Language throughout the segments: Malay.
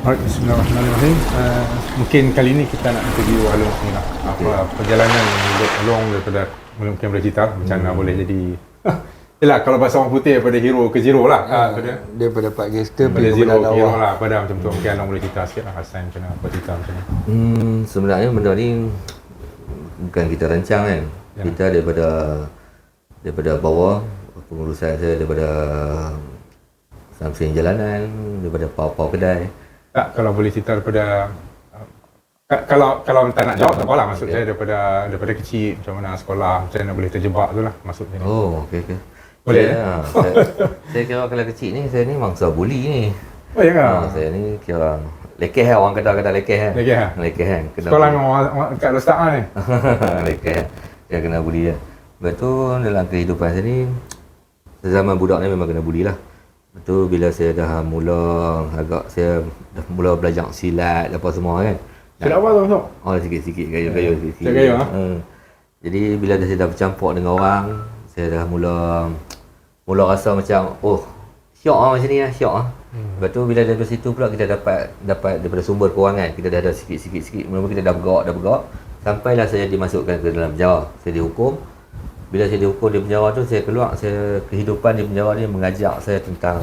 Alright, Bismillahirrahmanirrahim. Uh, mungkin kali ini kita nak interview Along ni lah. Apa perjalanan hidup Along daripada mungkin boleh cerita macam mana boleh jadi Yelah kalau bahasa orang putih daripada hero ke zero lah. Ah, Uh, daripada, daripada Pak Gangster daripada pada zero kebenaran ke hero awal. lah. Pada macam tu. Mungkin Along boleh cerita sikit lah Hassan macam mana apa cerita macam ni. Hmm, sebenarnya benda ni bukan kita rancang kan. Ya. Kita daripada daripada bawah pengurusan saya daripada samsung jalanan, daripada pau-pau kedai. Tak, kalau boleh cerita daripada uh, ka- kalau kalau tak nak jawab tak apa lah maksud Ya. saya daripada daripada kecil macam mana sekolah macam mana boleh terjebak tu lah maksud saya. Oh, okey okey. Boleh, saya, ha, saya, saya kira kalau kecil ni saya ni mangsa buli ni. Oh ya ke? Ha, saya ni kira lekeh lah orang kata kata lekeh kan. Lekeh? Lekeh kan. Kena Sekolah dengan orang, orang kat Rostak ni. lekeh. Saya kena buli je. Lepas tu dalam kehidupan saya ni zaman budak ni memang kena buli lah. Lepas tu bila saya dah mula agak saya dah mula belajar silat apa semua kan. Tidak apa tu masuk? Oh sikit-sikit gayu-gayu sikit. Sikit gayu, ha? Hmm. Jadi bila dah saya dah bercampur dengan orang, saya dah mula mula rasa macam oh syok ah macam ni lah, syok ah. Hmm. Lepas tu bila dari situ pula kita dapat dapat daripada sumber kewangan, kita dah ada sikit-sikit sikit. Mula-mula kita dah bergerak, dah bergerak. Sampailah saya dimasukkan ke dalam penjara. Saya dihukum. Bila saya dihukum di penjara tu, saya keluar, saya kehidupan di penjara ni mengajak saya tentang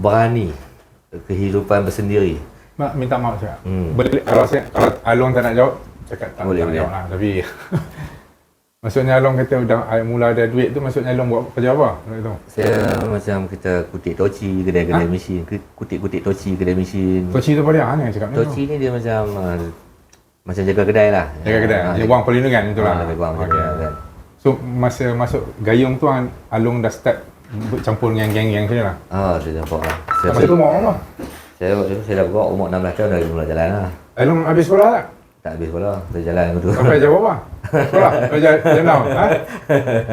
berani kehidupan bersendiri. Mak minta maaf cakap. Hmm. Boleh kalau saya kalau Along tak nak jawab, cakap tak, Boleh, tak boleh. jawab lah. Tapi maksudnya Along kata dah mula ada duit tu maksudnya Along buat kerja apa? Saya macam kita kutip toci kedai-kedai Ha? mesin, kutip-kutip toci kedai mesin. Toci tu pada ni cakap ni. Toci ni dia macam uh, macam jaga kedai lah. Jaga kedai. Ha, Dia wang perlindungan tu lah. Ha, lebih tu kan. So masa masuk gayung tu Al- Along dah start bercampur dengan geng-geng macam lah. Ah, saya nampak lah. Saya, Masa tu umur apa? saya, tu saya dah bergerak umur 16 tahun dah mula jalan lah. Along habis sekolah tak? Tak habis sekolah, saya jalan tu. Sampai jawab apa? Sekolah? Jam enam? Ha?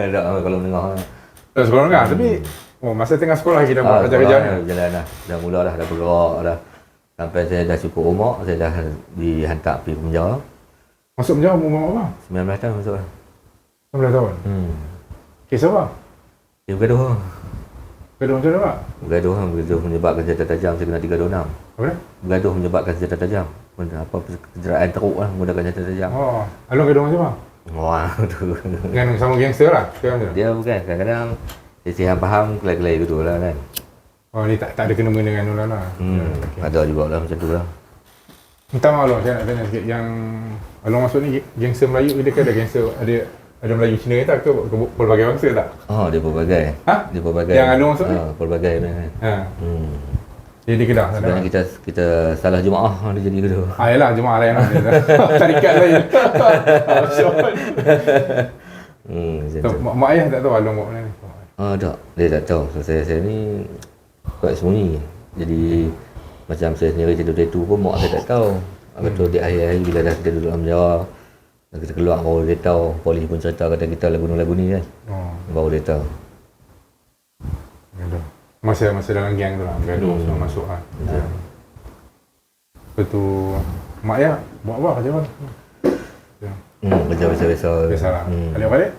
tak kalau menengah. Tak sekolah enggak? Tapi oh, masa tengah sekolah kita buat Ah, kerja-kerja dah jalan dah. Dah mula dah, dah bergerak dah. Sampai saya dah cukup umur, saya dah dihantar pergi penjara. Masuk menjawab umur apa? 19 tahun masuk lah. 19 tahun. Hmm. Kes apa? Dia bergaduh. Kedua macam mana pak? Bergaduh bergaduh menyebabkan senjata tajam, saya kena 326. Apa dia? Bergaduh menyebabkan senjata tajam. Benda apa kecederaan teruk lah menggunakan senjata tajam. Oh, Along kedua macam mana? Wah, tu. Dengan sama gangster lah. Dia bukan kadang-kadang sihat faham kelai-kelai gitu lah kan. Oh, ni tak, tak ada kena mengena dengan Nulan lah. Hmm, ada juga lah macam tu lah. Minta maaf Along, saya nak tanya sikit. Yang Along masuk ni gangster Melayu ke dia ke ada gangster, ada ada Melayu Cina ke tak? Ke, ke pelbagai bangsa tak? Oh, dia pelbagai. Ha? Dia pelbagai. Yang Along masuk ni? Ha, pelbagai kan. Ha. Hmm. Dia di Kedah sana. Sebenarnya kita kita salah jemaah dia jadi gitu. Ah, yalah, jemaah lain lah. Tarikat lain. Hmm, tu. Mak, mak ayah tak tahu Along buat mana ni. Ah, tak. Dia tak tahu. So, saya, saya ni kuat sembunyi. Jadi macam saya sendiri tidur-tidur pun mak saya tak tahu. Lepas tu di akhir hari bila dah kita duduk dalam penjara, dah kita keluar baru dia tahu. Polis pun cerita kata kita lagu-lagu ni kan. Oh, Baru dia tahu. gaduh. Masa masa dalam geng tu lah, gaduh Hmm. semua masuk lah. Ya. Lepas tu, mak ayah buat apa kerja apa? Ya. Hmm, kerja biasa-biasa. Biasa lah. Hmm. Adik-adik?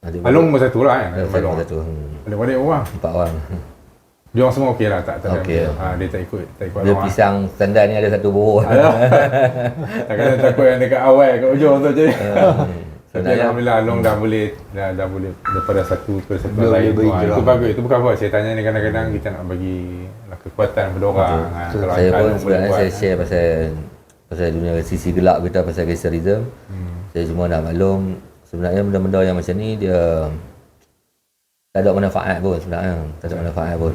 Adik Along nombor satu lah kan? Along. nombor satu. Hmm. Adik-adik orang? Empat orang. Dia orang semua okey lah, tak, tak ada. Okey. Ha, dia tak ikut, tak ikut Dia lah. pisang standar ni ada satu buah. Alah. Takkan takut yang dekat awal, kat ujung tu je. Hmm. Tapi Sebenarnya Alhamdulillah Along dah boleh dah, dah boleh daripada satu ke satu Dia lain boleh bagi Ha, itu gerak. bagus. Itu bukan apa. Saya tanya ni kadang-kadang kita nak bagi lah, kekuatan kepada orang. Ha, kalau saya pun sebenarnya saya ha. share pasal pasal dunia sisi gelap kita pasal gangsterism. Hmm. Saya cuma nak maklum sebenarnya benda-benda yang macam ni dia tak ada manfaat pun sebenarnya. Tak ada manfaat pun.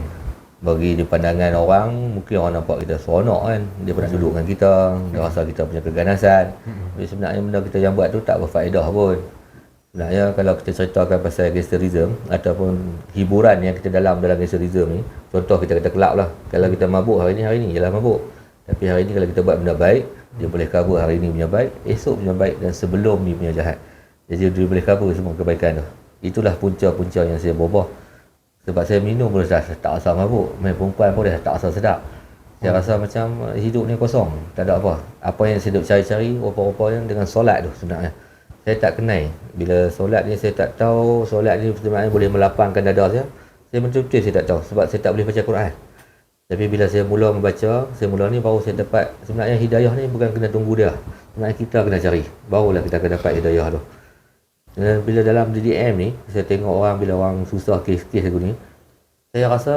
Bagi di pandangan orang, mungkin orang nampak kita seronok kan. Dia pernah duduk dengan kita, dia rasa kita punya keganasan. Tapi sebenarnya benda kita yang buat tu tak berfaedah pun. Sebenarnya kalau kita ceritakan pasal gangsterism ataupun hiburan yang kita dalam dalam gangsterism ni, contoh kita kata kelab lah. Kalau kita mabuk hari ni, hari ni jelah mabuk. Tapi hari ni kalau kita buat benda baik, dia boleh cover hari ni punya baik, esok punya baik dan sebelum ni punya jahat. Jadi dia boleh cover semua kebaikan tu. Itulah punca-punca yang saya bobah. Sebab saya minum pun dah tak rasa mabuk. Main perempuan pun dah tak rasa sedap. Saya rasa macam uh, hidup ni kosong. Tak ada apa. Apa yang saya duk cari-cari, rupa-rupa yang dengan solat tu sebenarnya. Saya tak kenal. Bila solat ni saya tak tahu solat ni sebenarnya boleh melapangkan dada saya. Saya betul-betul saya tak tahu sebab saya tak boleh baca Quran. Tapi bila saya mula membaca, saya mula ni baru saya dapat sebenarnya hidayah ni bukan kena tunggu dia. Sebenarnya kita kena cari. Barulah kita akan dapat hidayah tu. Dan bila dalam DDM ni, saya tengok orang bila orang susah kes-kes aku ni, saya rasa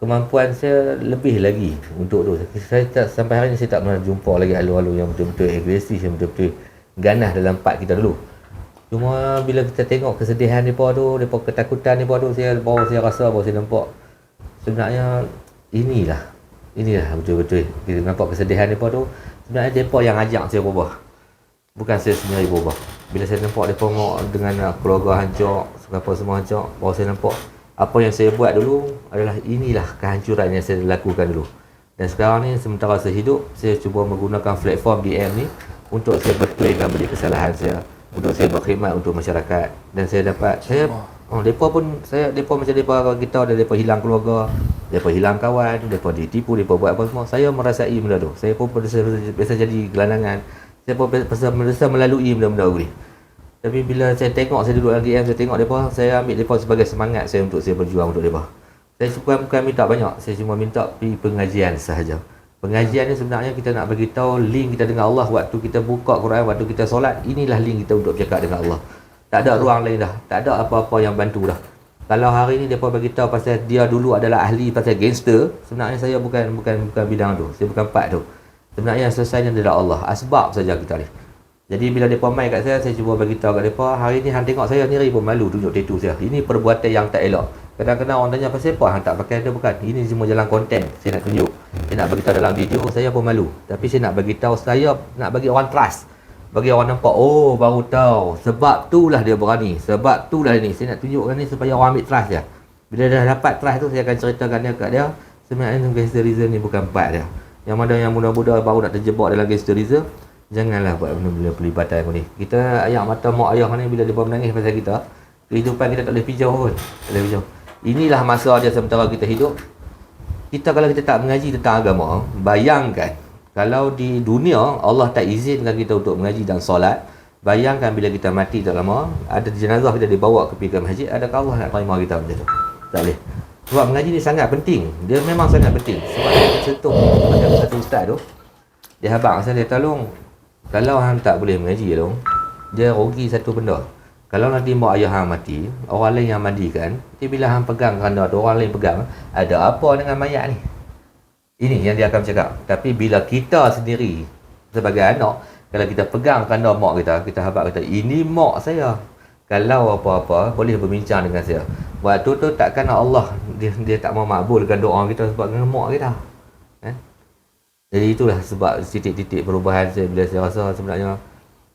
kemampuan saya lebih lagi untuk tu. Saya tak, sampai hari ni saya tak pernah jumpa lagi halu-halu yang betul-betul agresif, yang betul-betul ganas dalam part kita dulu. Cuma bila kita tengok kesedihan mereka tu, mereka ketakutan mereka tu, saya baru saya rasa, baru saya nampak sebenarnya inilah inilah betul-betul kita nampak kesedihan mereka tu sebenarnya mereka yang ajak saya berubah bukan saya sendiri berubah bila saya nampak mereka mau dengan keluarga hancur apa semua hancur baru saya nampak apa yang saya buat dulu adalah inilah kehancuran yang saya lakukan dulu dan sekarang ni sementara saya hidup saya cuba menggunakan platform DM ni untuk saya betulkan balik kesalahan saya untuk saya berkhidmat untuk masyarakat dan saya dapat saya Oh, depa pun saya depa macam depa kita ada depa hilang keluarga, depa hilang kawan, depa ditipu, depa buat apa semua. Saya merasai benda tu. Saya pun biasa, biasa jadi gelandangan. Pun biasa, biasa melalui benda-benda ni. Tapi bila saya tengok saya duduk dalam DM, saya tengok depa, saya ambil depa sebagai semangat saya untuk saya berjuang untuk depa. Saya bukan bukan minta banyak, saya cuma minta pergi pengajian sahaja. Pengajian ni sebenarnya kita nak bagi tahu link kita dengan Allah waktu kita buka Quran, waktu kita solat, inilah link kita untuk bercakap dengan Allah. Tak ada ruang lain dah. Tak ada apa-apa yang bantu dah. Kalau hari ni depa bagi tahu pasal dia dulu adalah ahli pasal gangster, sebenarnya saya bukan bukan bukan bidang tu. Saya bukan part tu. Sebenarnya selesainya adalah Allah. Asbab saja kita ni. Jadi bila depa mai kat saya, saya cuba bagi tahu kat depa, hari ni hang tengok saya sendiri pun malu tunjuk tattoo saya. Ini perbuatan yang tak elok. Kadang-kadang orang tanya pasal apa hang tak pakai ada bukan. Ini semua jalan konten. Saya nak tunjuk. Saya nak bagi tahu dalam video saya pun malu. Tapi saya nak bagi tahu saya nak bagi orang trust bagi orang nampak oh baru tahu sebab itulah dia berani sebab itulah ni saya nak tunjukkan ni supaya orang ambil trust dia bila dah dapat trust tu saya akan ceritakan dia kat dia sebenarnya gangsterism ni bukan part dia yang mana yang muda-muda baru nak terjebak dalam gangsterism janganlah buat benda-benda pelibatan ni kita ayam mata mak ayah ni bila dia menangis pasal kita kehidupan kita tak boleh pijau pun tak boleh pijau inilah masa dia sementara kita hidup kita kalau kita tak mengaji tentang agama bayangkan kalau di dunia Allah tak izinkan kita untuk mengaji dan solat, bayangkan bila kita mati tak lama, ada jenazah kita dibawa ke pergi masjid, adakah Allah nak terima kita macam tu? Tak boleh. Sebab mengaji ni sangat penting. Dia memang sangat penting. Sebab dia tersentuh macam satu ustaz tu. Dia habang saya dia tolong kalau hang tak boleh mengaji tu, dia rugi satu benda. Kalau nanti mak ayah hang mati, orang lain yang mandikan, nanti bila hang pegang kerana ada orang lain pegang, ada apa dengan mayat ni? Ini yang dia akan cakap. Tapi bila kita sendiri sebagai anak, kalau kita pegang kanda mak kita, kita habak kata, ini mak saya. Kalau apa-apa, boleh berbincang dengan saya. Waktu tu takkan Allah, dia, dia tak mau makbulkan doa kita sebab mak kita. Eh? Jadi itulah sebab titik-titik perubahan saya bila saya rasa sebenarnya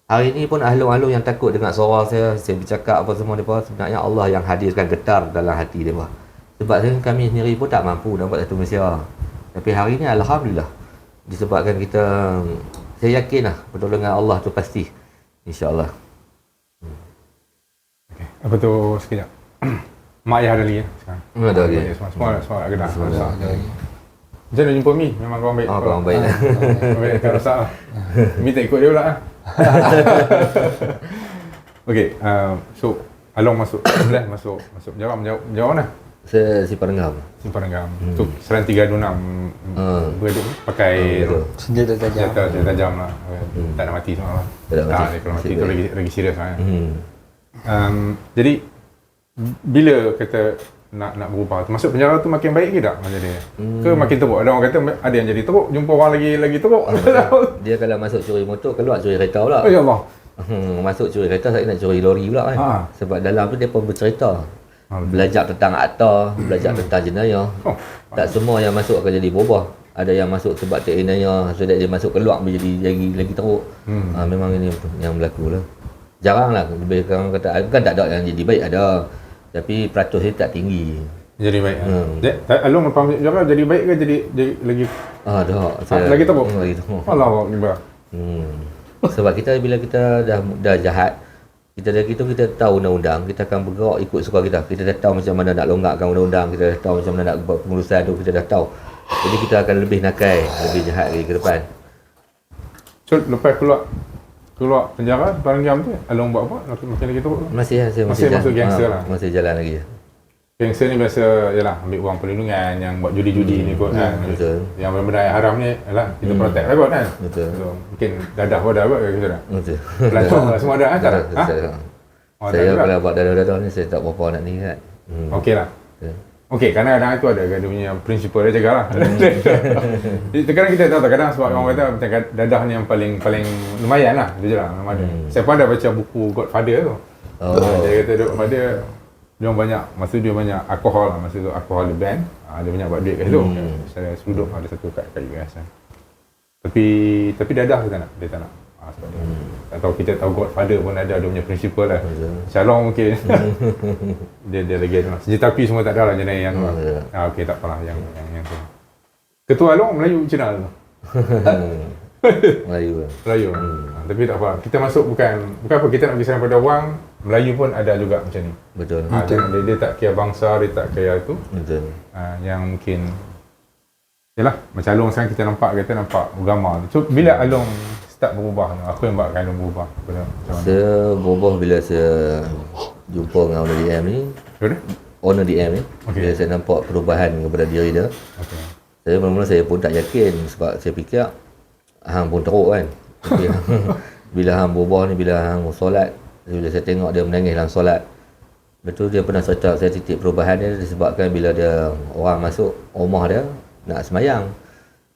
Hari ini pun ahlu-ahlu yang takut dengan suara saya, saya bercakap apa semua mereka, sebenarnya Allah yang hadirkan getar dalam hati mereka. Sebab kami sendiri pun tak mampu nak buat satu Malaysia. Tapi hari ni Alhamdulillah Disebabkan kita Saya yakin lah Pertolongan Allah tu pasti InsyaAllah okay. Apa tu sekejap Mak ayah ada lagi ya sekarang Ada lagi Semua semua semua nak kena Semua ada lagi Macam mana jumpa Mi? Memang kawan baik Oh kawan baik Kawan baik tak rosak lah Mi tak ikut dia pula lah Okay uh, So Along masuk Sebelah masuk Masuk Jawab Jawab, jawab mana? Saya simpan renggam. Simpan renggam. Hmm. Tu selain 326 hmm. berduk pakai hmm, senjata tajam. Senjata, senjata tajam lah. Hmm. Tak nak mati semua lah. Tak nak mati. Tak, kalau mati tu lagi, lagi serius lah. Hmm. Um, jadi, bila kata nak nak berubah tu, masuk penjara tu makin baik ke tak macam dia? Hmm. Ke makin teruk? Ada orang kata ada yang jadi teruk, jumpa orang lagi lagi teruk. dia kalau masuk curi motor, keluar curi kereta pula. Oh ya Allah. Hmm, masuk curi kereta, saya nak curi lori pula kan. Ha. Sebab dalam tu dia pun bercerita belajar tentang akta, belajar hmm. tentang jenayah. Oh, tak semua yang masuk akan jadi berubah. Ada yang masuk sebab tak jenayah, so dia masuk keluar menjadi lagi lagi teruk. Hmm. Ha, memang ini yang berlaku lah. Jarang lah, lebih orang kata, kan tak ada yang jadi baik, ada. Tapi peratus dia tak tinggi. Jadi baik. Hmm. Tak, Alung lepas masuk jadi baik ke jadi, jadi lagi... Ah, dah. Saya, ha, lagi teruk? Hmm, lagi teruk. Allah Allah. Hmm. Sebab kita bila kita dah dah jahat, kita dah gitu kita tahu undang-undang kita akan bergerak ikut suka kita kita dah tahu macam mana nak longgarkan undang-undang kita dah tahu macam mana nak buat pengurusan tu kita dah tahu jadi kita akan lebih nakai lebih jahat lagi ke depan so lepas keluar keluar penjara barang jam tu along buat apa makin lagi tu masih saya masih, masih masuk gangster ha, lah masih jalan lagi Gangster ni biasa yalah ambil wang perlindungan yang buat judi-judi ni kot kan. betul. Yang benda-benda yang haram ni yalah kita Hmm. protect lah kot kan. Betul. So, mungkin dadah pun ada kot kita tak. Betul. Pelancong lah semua ada kan tak? Ha? Saya, Oh, saya kalau buat dadah-dadah ni saya tak berapa nak ni kan. Hmm. Okey lah. Betul. Okey, kadang-kadang itu ada dia punya prinsipal dia cakap lah. Hmm. Jadi, Kadang kita tahu tak, kadang sebab orang kata macam dadah ni yang paling paling lumayan lah. Dia je lah. Hmm. Saya pun ada baca buku Godfather tu. Oh. Dia kata Godfather, dia orang banyak, masa dia banyak alkohol lah, masa tu alkohol dia ban. Ah, dia banyak buat duit kat situ. Hmm. Saya seruduk ada satu kat, kat US kan. Tapi tapi dadah dia tak nak, dia tak nak. Ah, sebab dia, tak tahu kita tahu Godfather pun ada dia punya prinsipal lah. Hmm. Betul. Shalom mungkin. dia dia lagi ada. Senjata api semua tak ada lah jenis yang tu. lah. Hmm, ya. Ah, okey tak apalah yang yang yang tu. Ketua Long Melayu Cina tu. Melayu kan. Melayu. Hmm. Ah, tapi tak apa. Kita masuk bukan bukan apa kita nak kisah pada wang Melayu pun ada juga macam ni. Betul. Ah, dia, dia, dia tak kira bangsa, dia tak kira itu. Betul. Ah, yang mungkin Yalah, macam Along sekarang kita nampak kita nampak agama tu. So, bila Along start berubah? Apa yang buatkan Along berubah? Saya berubah bila saya jumpa dengan owner DM ni. Betul? Owner DM ni. Okey. Bila saya nampak perubahan kepada diri dia. Okey. Saya mula-mula saya pun tak yakin sebab saya fikir hang pun teruk kan. Tapi bila hang berubah ni bila hang solat, bila saya tengok dia menangis dalam solat. Betul dia pernah cerita saya titik perubahan dia disebabkan bila dia orang masuk rumah dia nak semayang.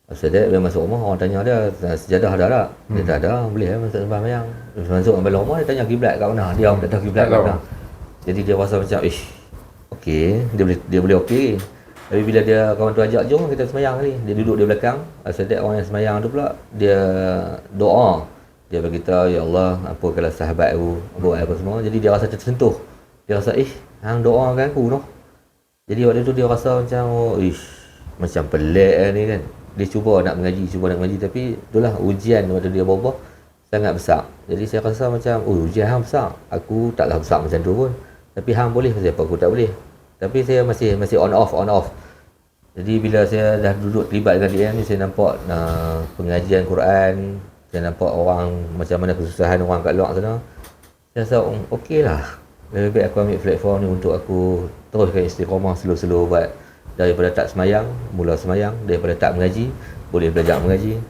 Lepas dia bila masuk rumah orang tanya dia sejadah ada tak? Dia tak ada, boleh lah masuk sembahyang. Lepas masuk dalam rumah dia tanya kiblat kat mana? Dia orang tak tahu kiblat kat tahu. mana. Jadi dia rasa macam ish okey, dia boleh dia boleh okey. Tapi bila dia kawan tu ajak jom kita semayang kali. Dia duduk di belakang. Sedek orang yang semayang tu pula dia doa. Dia berkata ya Allah ampunkanlah sahabat aku buat apa semua. Jadi dia rasa tersentuh. Dia rasa eh hang doakan aku noh. Jadi waktu tu dia rasa macam oh, ish macam pelik lah ni kan. Dia cuba nak mengaji, cuba nak mengaji tapi itulah ujian waktu dia berubah sangat besar. Jadi saya rasa macam oh ujian hang besar. Aku taklah besar macam tu pun. Tapi hang boleh apa aku tak boleh. Tapi saya masih masih on off on off. Jadi bila saya dah duduk terlibat dengan dia ni saya nampak uh, pengajian Quran, saya nampak orang macam mana kesusahan orang kat luar sana. Saya rasa oh, okey lah. Lebih baik aku ambil platform ni untuk aku teruskan istiqamah slow-slow buat daripada tak semayang, mula semayang, daripada tak mengaji, boleh belajar mengaji.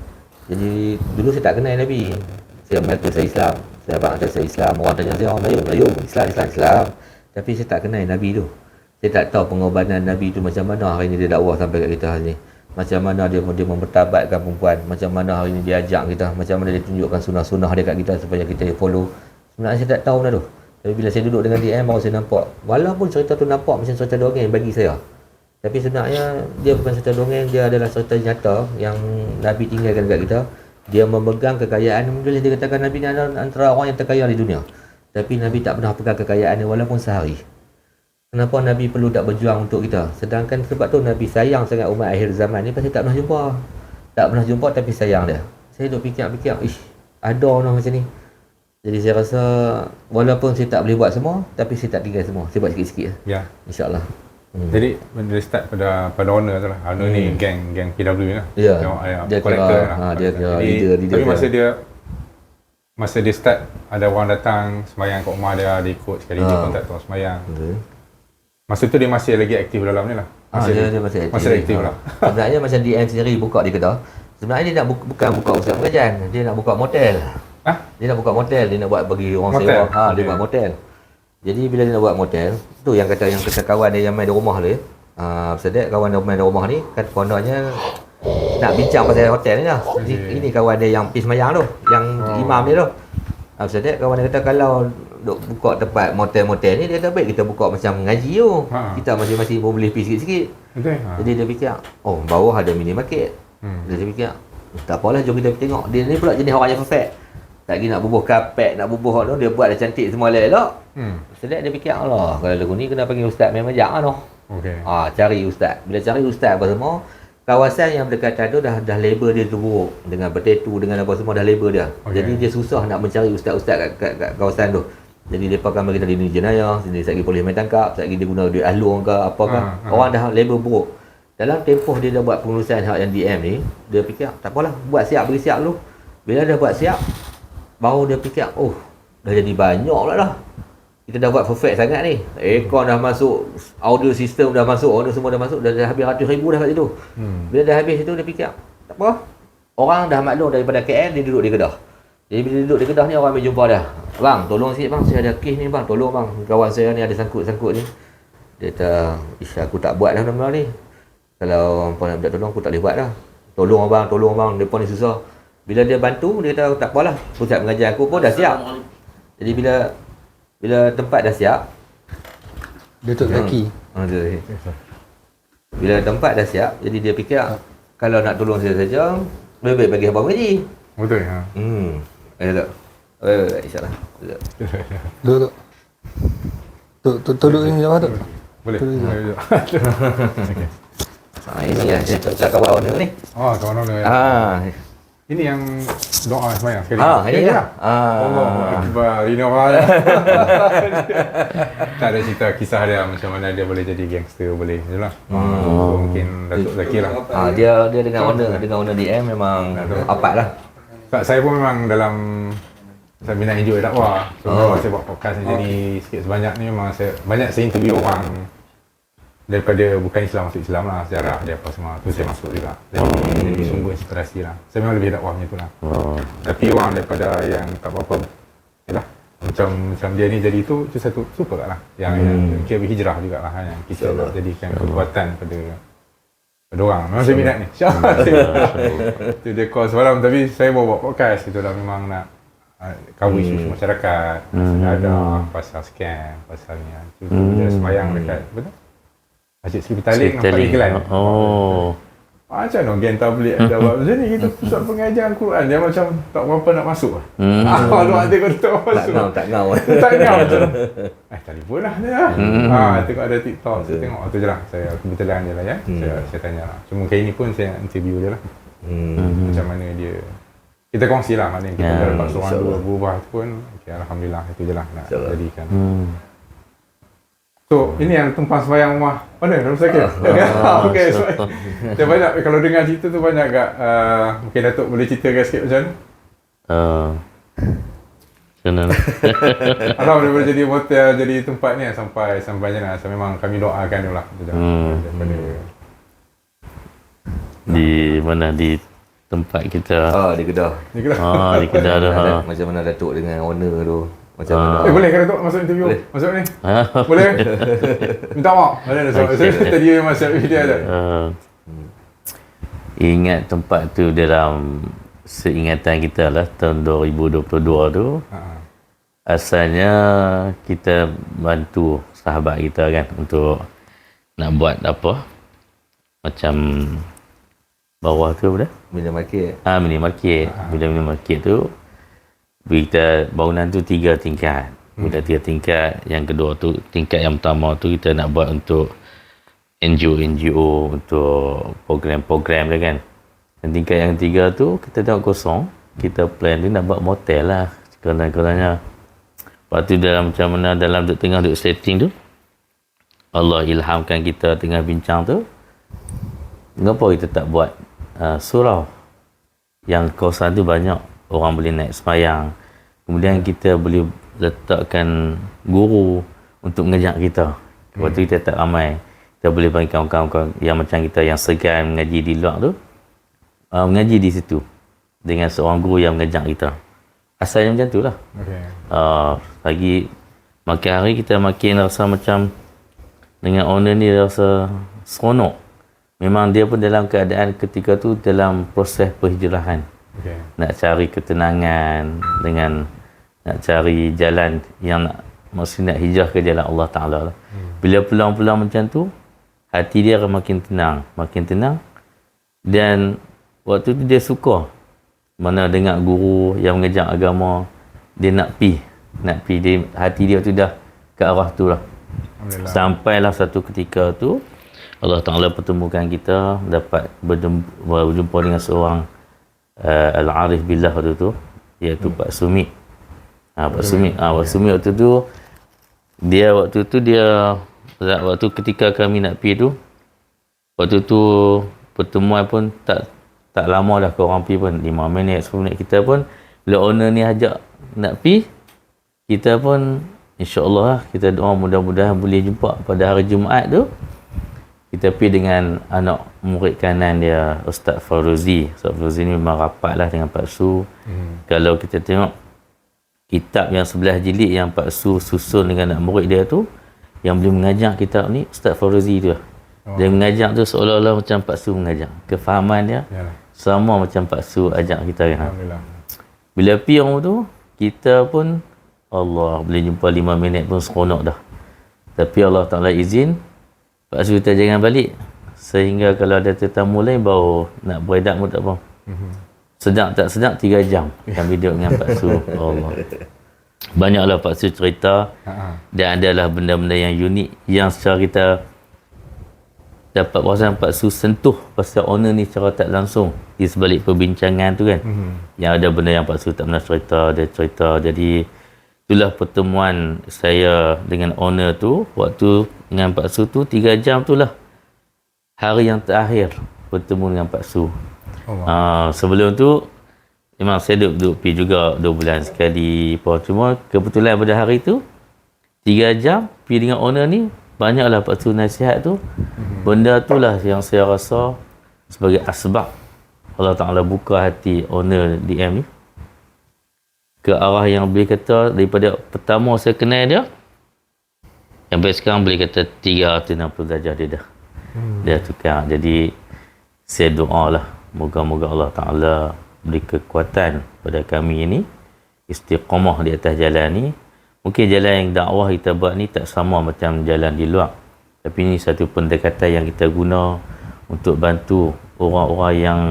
Jadi dulu saya tak kenal Nabi. Saya mengaku saya Islam. Saya abang kata saya Islam. Orang tanya saya orang Melayu, Melayu, Islam, Islam, Islam. Tapi saya tak kenal Nabi tu. Saya tak tahu pengorbanan Nabi tu macam mana hari ni dia dakwah sampai kat kita hari ni. Macam mana dia dia mempertabatkan perempuan. Macam mana hari ni dia ajak kita. Macam mana dia tunjukkan sunnah-sunnah dia kat kita supaya kita follow. Sebenarnya saya tak tahu benda tu. Tapi bila saya duduk dengan DM baru saya nampak. Walaupun cerita tu nampak macam cerita dongeng bagi saya. Tapi sebenarnya dia bukan cerita dongeng, dia adalah cerita nyata yang Nabi tinggalkan kat kita. Dia memegang kekayaan, boleh dikatakan Nabi ni adalah antara orang yang terkaya di dunia. Tapi Nabi tak pernah pegang kekayaan dia walaupun sehari. Kenapa Nabi perlu tak berjuang untuk kita? Sedangkan sebab tu Nabi sayang sangat umat akhir zaman ni pasal tak pernah jumpa. Tak pernah jumpa tapi sayang dia. Saya duk fikir-fikir, ish, ada orang macam ni. Jadi saya rasa walaupun saya tak boleh buat semua, tapi saya tak tinggal semua. Saya buat sikit-sikit lah. Ya. InsyaAllah. Hmm. Jadi benda start pada pada owner tu lah. Owner ni Hmm. geng geng PW ni lah. Ya. Dia, dia, Dia collector kira- lah. ha, dia kira Jadi, leader- leader Tapi dia. masa dia masa dia start ada orang datang semayang kat rumah dia, dia ikut sekali dia Ha. pun tak tahu semayang. Betul. Masa tu dia masih lagi aktif dalam ni lah. Ah, Masih dia, dia masih aktif. Masih aktif Ah. lah. Sebenarnya macam DM sendiri buka di Kedah. Sebenarnya dia nak buka, bukan buka usaha pengajian. Dia nak buka motel. Ah, Dia nak buka motel. Dia nak buat bagi orang Motel? sewa. Ha, dia Okey. buat motel. Jadi bila dia nak buat motel, tu yang kata yang kata kawan dia yang main di rumah dia. Ah, sedek kawan dia main di rumah ni kan kononnya nak bincang pasal hotel ni lah. Jadi Okey. ini kawan dia yang pergi semayang tu, yang Oh. imam dia tu. Ah, sedek kawan dia kata kalau duk buka tempat motel-motel ni dia kata baik kita buka macam ngaji tu. Ha. Kita masing-masing pun boleh pergi sikit-sikit. betul. Ha. Jadi dia fikir, oh bawah ada mini market. Hmm. Dia fikir, tak apalah jom kita tengok. Dia ni pula jenis orang yang perfect. Tak lagi nak bubuh kapet, nak bubuh tu, dia buat dah cantik semua elok. Hmm. Sedap dia fikir, Allah kalau lagu ni kena panggil ustaz memang majak lah noh. Okey. Ah, cari ustaz. Bila cari ustaz apa semua, kawasan yang berdekatan tu dah dah label dia tu buruk. Dengan bertetu, dengan apa semua dah label dia. Okey. Jadi dia susah nak mencari ustaz-ustaz kat, kat, kat kawasan tu. Jadi mereka akan bagi tadi ni jenayah, sini sekali polis main tangkap, sekali dia guna duit ahlung ke apa ke. Ha, ha. Orang dah label buruk. Dalam tempoh dia dah buat pengurusan hak yang DM ni, dia fikir, tak apalah, buat siap, bagi siap dulu. Bila dah buat siap, baru dia fikir, oh, dah jadi banyak pula dah. kita dah buat perfect sangat ni. Aircon dah masuk, audio system dah masuk, audio semua dah masuk, dah, dah habis ratus ribu dah kat situ. Hmm. Bila dah habis itu dia fikir, tak apa. Orang dah maklum daripada KL dia duduk di Kedah. Jadi bila dia duduk di Kedah ni orang ambil jumpa dah. Bang, tolong sikit bang, saya ada kes ni bang, tolong bang. Kawan saya ni ada sangkut-sangkut ni. Dia kata, ish aku tak buat dah benda ni. Kalau apa nak minta tolong aku tak boleh buat dah. Tolong abang, tolong abang, depan ni susah. Bila dia bantu, dia kata tak apalah. Pusat mengajar aku pun dah siap. Jadi bila bila tempat dah siap, Dia tok kaki. Ha, dia, bila tempat dah siap, jadi dia fikir kalau nak tolong saya saja, lebih baik bagi abang gaji. Betul ha. Hmm. Eh tak. Eh, insyaAllah. Sekejap. Duk duk. Tok tok tok duk ni jawab tok. Boleh. Ah, ini ya, tak cakap kawan ni. Oh, kawan orang Ah. Ini yang doa semayang sekali. Ah, ini Ya, lah. ya. Ah. Allah Akbar. Rina Wala. tak ada cerita kisah dia macam mana dia boleh jadi gangster boleh je lah. Hmm. So, mungkin Datuk Zaki lah. Ah, dia dia dengan owner, dengan owner DM memang apat lah. Tak, saya pun memang dalam saya minat enjoy dakwah. So, Oh. saya buat podcast ni jadi sikit sebanyak ni memang saya banyak saya interview orang daripada bukan Islam masuk Islam lah sejarah dia apa semua tu saya masuk juga. Jadi, jadi sumber inspirasi lah. Saya memang lebih dakwah macam tu lah. Oh. tapi orang daripada yang tak apa-apa yalah. Macam macam dia ni jadi tu tu satu super lah. Yang, hmm. yang kira berhijrah juga lah yang kita nak jadikan kekuatan pada pada orang. Memang saya minat ni. insyaAllah tu dia call semalam tapi saya bawa buat podcast itu lah. Memang nak uh, cover isu masyarakat. Pasal ada pasal scam pasal ni tu tu dia semayang dekat betul Masjid Sri Petaling nampak Sekali. iklan Oh. Ah, macam mana gen tabligh ada buat macam ni kita pusat pengajian Quran dia macam tak berapa nak masuk lah. Hmm. Ah, kalau ada kau tak Tak masuk. ngau, tak ngau. tak ngau macam. Eh, telefon lah dia. Ah, tengok ada TikTok, saya tengok tu je lah. Saya kebetulan je lah ya. Saya, saya tanya lah. Cuma kali ni pun saya nak interview dia lah. Hmm. Macam mana dia kita kongsi lah maknanya kita dah dapat seorang dua berubah tu pun okay, Alhamdulillah itu je lah nak jadikan Hmm. So ini yang tumpang sembahyang rumah mana dalam sakit? Ah, Okey, so, so- saya banyak kalau dengar cerita tu banyak agak uh, mungkin Datuk boleh ceritakan sikit macam mana? Uh, macam? Alam dia boleh jadi hotel jadi tempat ni sampai sampai lah. So, memang kami doakan dia lah. Hmm. Daripada di mana di tempat kita. Ah, di Kedah. ni ke Ah, di Kedah tu. Ha. Macam mana Datuk dengan owner tu. Macam Ah. mana. Eh boleh kan Datuk masuk interview? Boleh. Masuk ni? Ha. Boleh? Minta maaf. Mana ada soal. Okay. Saya tadi memang siap video ada. Uh, ingat tempat tu dalam seingatan kita lah tahun 2022 tu Ha. asalnya kita bantu sahabat kita kan untuk nak buat apa macam bawah tu apa dah Mina market. Ah, mini market. Bila mini market tu, kita bangunan tu tiga tingkat. Bila tiga tingkat, yang kedua tu, tingkat yang pertama tu kita nak buat untuk NGO-NGO, untuk program-program dia kan. Dan tingkat yang ketiga tu, kita tengok kosong. Kita plan tu nak buat motel lah. Kerana-kerana. Lepas tu dalam macam mana, dalam duk tengah duk setting tu, Allah ilhamkan kita tengah bincang tu, Kenapa kita tak buat uh, surau yang kawasan tu banyak orang boleh naik semayang. Kemudian kita boleh letakkan guru untuk mengajak kita. Lepas tu kita tak ramai. Kita boleh bagi kawan-kawan yang macam kita yang segan mengaji di luar tu, uh, mengaji di situ dengan seorang guru yang mengajak kita. Asalnya macam tu lah. Okey. Uh, lagi makin hari kita makin rasa macam dengan owner ni rasa seronok. Memang dia pun dalam keadaan ketika tu dalam proses perhijrahan. Okey. Nak cari ketenangan dengan nak cari jalan yang nak maksud nak hijrah ke jalan Allah Ta'ala lah. Bila peluang-peluang macam tu, hati dia akan makin tenang. Makin tenang. Dan waktu tu dia suka. Mana dengar guru yang mengajar agama, dia nak pi. Nak pi. Dia, hati dia tu dah ke arah tu lah. Sampailah satu ketika tu Allah Ta'ala pertemukan kita dapat berjumpa dengan seorang uh, Al-Arif Billah waktu tu iaitu Pak Sumi. Ha, Pak Sumi. Ha, Pak Sumi waktu tu dia waktu tu dia waktu ketika kami nak pergi tu waktu tu pertemuan pun tak tak lama dah korang pergi pun 5 minit 10 minit kita pun bila owner ni ajak nak pergi kita pun insyaAllah lah, kita doa mudah-mudahan boleh jumpa pada hari Jumaat tu kita pergi dengan anak murid kanan dia Ustaz Faruzi Ustaz Faruzi ni memang rapat lah dengan Pak Su hmm. kalau kita tengok kitab yang sebelah jilid yang Pak Su susun dengan anak murid dia tu yang boleh mengajar kitab ni Ustaz Faruzi tu lah. Dia mengajar tu seolah-olah macam Pak Su mengajar. Kefahaman dia Yalah. sama macam Pak Su ajak kita kan. Bila pergi orang tu, kita pun Allah boleh jumpa 5 minit pun seronok dah. Tapi Allah Ta'ala izin, Pak Su jangan balik. Sehingga kalau ada tetamu lain baru nak beredak pun tak apa. Sedap tak sedap 3 jam kami duduk dengan Pak Su. Allah. Banyaklah Pak Su cerita dan adalah benda-benda yang unik yang secara kita dapat perasan Pak Su sentuh pasal owner ni secara tak langsung di sebalik perbincangan tu kan Mhm. yang ada benda yang Pak Su tak pernah cerita dia cerita jadi itulah pertemuan saya dengan owner tu waktu dengan Pak Su tu 3 jam tu lah. Hari yang terakhir bertemu dengan Pak Su. Allah. Ah, sebelum tu memang saya duduk, duduk pergi juga 2 bulan sekali apa cuma kebetulan pada hari tu 3 jam pergi dengan owner ni banyaklah Pak Su nasihat tu. Benda tu lah yang saya rasa sebagai asbab Allah Ta'ala buka hati owner DM ni ke arah yang boleh kata daripada pertama saya kenal dia sampai sekarang boleh kata 360 darjah dia dah. Dia tukar. Jadi saya doa lah. Moga-moga Allah Ta'ala beri kekuatan pada kami ini istiqamah di atas jalan ni. Mungkin jalan yang dakwah kita buat ni tak sama macam jalan di luar. Tapi ini satu pendekatan yang kita guna untuk bantu orang-orang yang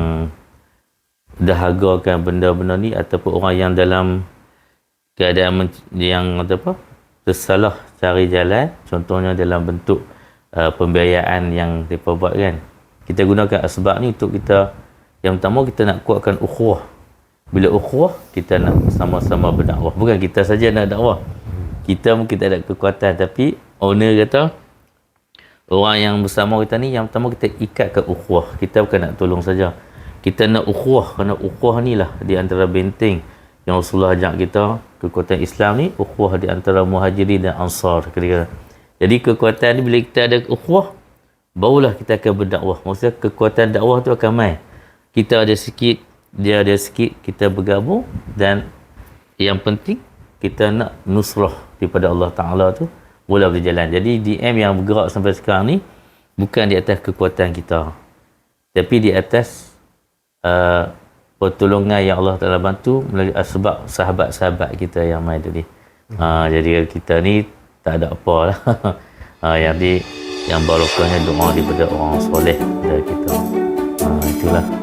dahagakan benda-benda ni ataupun orang yang dalam keadaan yang apa tersalah cari jalan contohnya dalam bentuk uh, pembiayaan yang mereka buat kan. Kita gunakan asbab ni untuk kita yang pertama kita nak kuatkan ukhuwah. Bila ukhuwah kita nak sama-sama berdakwah. Bukan kita saja nak dakwah. Kita mungkin tak ada kekuatan. Tapi owner kata orang yang bersama kita ni yang pertama kita ikatkan ukhuwah. Kita bukan nak tolong saja kita nak ukhuwah kerana ukhuwah ni lah di antara benteng yang Rasulullah ajak kita kekuatan Islam ni ukhuwah di antara muhajirin dan ansar kira-kira. Jadi kekuatan ni bila kita ada ukhuwah barulah kita akan berdakwah. Maksudnya kekuatan dakwah tu akan main. Kita ada sikit dia ada sikit kita bergabung dan yang penting kita nak nusrah daripada Allah Ta'ala tu mula berjalan. Jadi DM yang bergerak sampai sekarang ni bukan di atas kekuatan kita tapi di atas uh, pertolongan yang Allah Ta'ala bantu melalui sebab sahabat-sahabat kita yang main tadi uh, jadi kita ni tak ada apa lah. Uh, yang di yang barokahnya doa daripada orang soleh dari kita. Uh, itulah